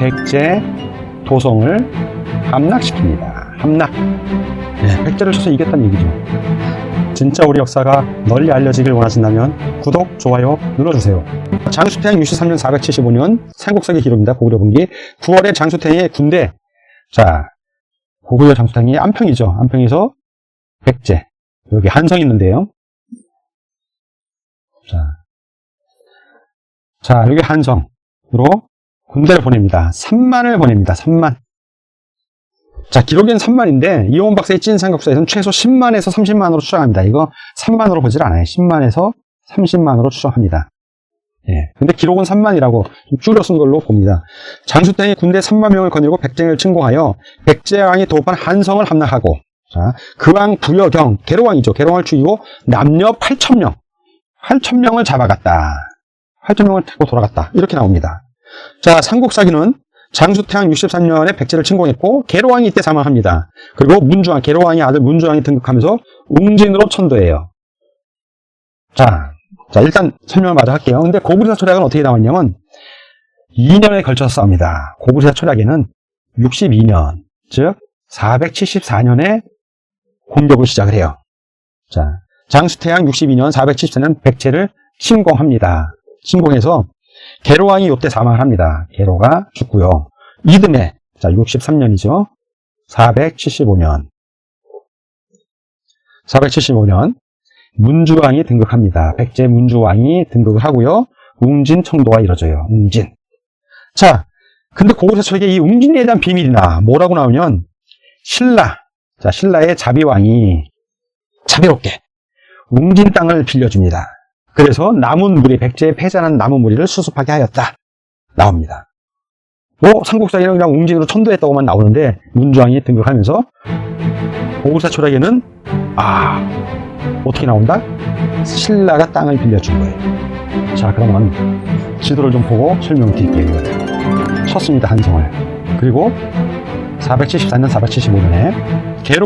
백제, 도성을 함락시킵니다. 함락. 네, 백제를 쳐서 이겼다는 얘기죠. 진짜 우리 역사가 널리 알려지길 원하신다면 구독, 좋아요 눌러주세요. 장수태양 63년 475년 삼국사기 기록입니다. 고구려 분기 9월에 장수태양의 군대 자 고구려 장수태양이 안평이죠. 안평에서 백제 여기 한성 있는데요. 자, 자 여기 한성으로 군대를 보냅니다. 3만을 보냅니다. 3만. 자, 기록엔 3만인데, 이호원 박사의 찐 삼국사에서는 최소 10만에서 30만으로 추정합니다. 이거 3만으로 보질 않아요. 10만에서 30만으로 추정합니다. 예. 근데 기록은 3만이라고 좀 줄여 쓴 걸로 봅니다. 장수땡이 군대 3만 명을 거느리고 백제를 침공하여 백제왕이 도읍한 한성을 함락하고, 자, 그왕 부여경, 계로왕이죠. 계로왕을 죽이고 남녀 8천명, 8천명을 잡아갔다. 8천명을 타고 돌아갔다. 이렇게 나옵니다. 자, 삼국사기는 장수태양 63년에 백제를 침공했고 계로왕이 이때 사망합니다. 그리고 문주왕, 계로왕의 아들 문주왕이 등극하면서 웅진으로 천도해요. 자, 자 일단 설명을 마저 할게요. 근데 고구려사 철학은 어떻게 나왔냐면 2년에 걸쳐서 싸웁니다. 고구려사 철학에는 62년, 즉 474년에 공격을 시작을 해요. 자, 장수태양 62년 474년 백제를 침공합니다. 침공해서 게로왕이 이때 사망을 합니다. 게로가 죽고요. 이듬해 자 63년이죠. 475년 475년 문주왕이 등극합니다. 백제 문주왕이 등극을 하고요. 웅진 청도가 이뤄져요. 웅진. 자, 근데 고구려철에 이 웅진에 대한 비밀이나 뭐라고 나오면 신라, 자 신라의 자비왕이 자비롭게 웅진 땅을 빌려줍니다. 그래서 남은 무리, 백제의 패잔한 남은 무리를 수습하게 하였다. 나옵니다. 뭐, 삼국사기는 그냥 웅진으로 천도했다고만 나오는데, 문주왕이 등극하면서, 고구사 초락에는, 아, 어떻게 나온다? 신라가 땅을 빌려준 거예요. 자, 그러면, 지도를 좀 보고 설명드릴게요. 쳤습니다, 한성을. 그리고, 474년, 475년에, 개로